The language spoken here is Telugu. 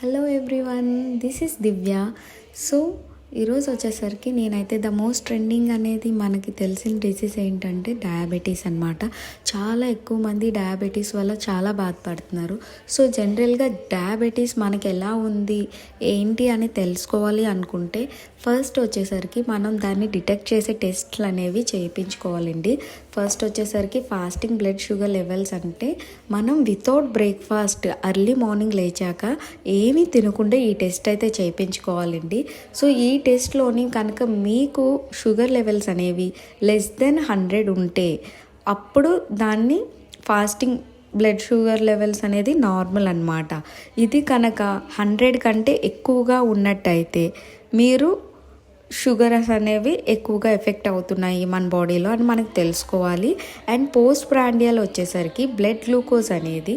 Hello everyone, this is Divya. So, ఈరోజు వచ్చేసరికి నేనైతే ద మోస్ట్ ట్రెండింగ్ అనేది మనకి తెలిసిన డిసీజ్ ఏంటంటే డయాబెటీస్ అనమాట చాలా ఎక్కువ మంది డయాబెటీస్ వల్ల చాలా బాధపడుతున్నారు. సో జనరల్గా డయాబెటీస్ మనకి ఎలా ఉంది ఏంటి అని తెలుసుకోవాలి అనుకుంటే ఫస్ట్ వచ్చేసరికి మనం దాన్ని డిటెక్ట్ చేసే టెస్ట్లు అనేవి చేయించుకోవాలండి. ఫస్ట్ వచ్చేసరికి ఫాస్టింగ్ బ్లడ్ షుగర్ లెవెల్స్ అంటే మనం వితౌట్ బ్రేక్ఫాస్ట్ అర్లీ మార్నింగ్ లేచాక ఏమీ తినకుండా ఈ టెస్ట్ అయితే చేయించుకోవాలండి. సో ఈ టెస్ట్లోని కనుక మీకు షుగర్ లెవెల్స్ అనేవి లెస్ దెన్ హండ్రెడ్ ఉంటే అప్పుడు దాన్ని ఫాస్టింగ్ బ్లడ్ షుగర్ లెవెల్స్ అనేది నార్మల్ అన్నమాట. ఇది కనుక హండ్రెడ్ కంటే ఎక్కువగా ఉన్నట్టయితే మీరు షుగర్స్ అనేవి ఎక్కువగా ఎఫెక్ట్ అవుతున్నాయి మన బాడీలో అని మనకు తెలుసుకోవాలి. అండ్ పోస్ట్ ప్రాండియల్ వచ్చేసరికి బ్లడ్ గ్లూకోజ్ అనేది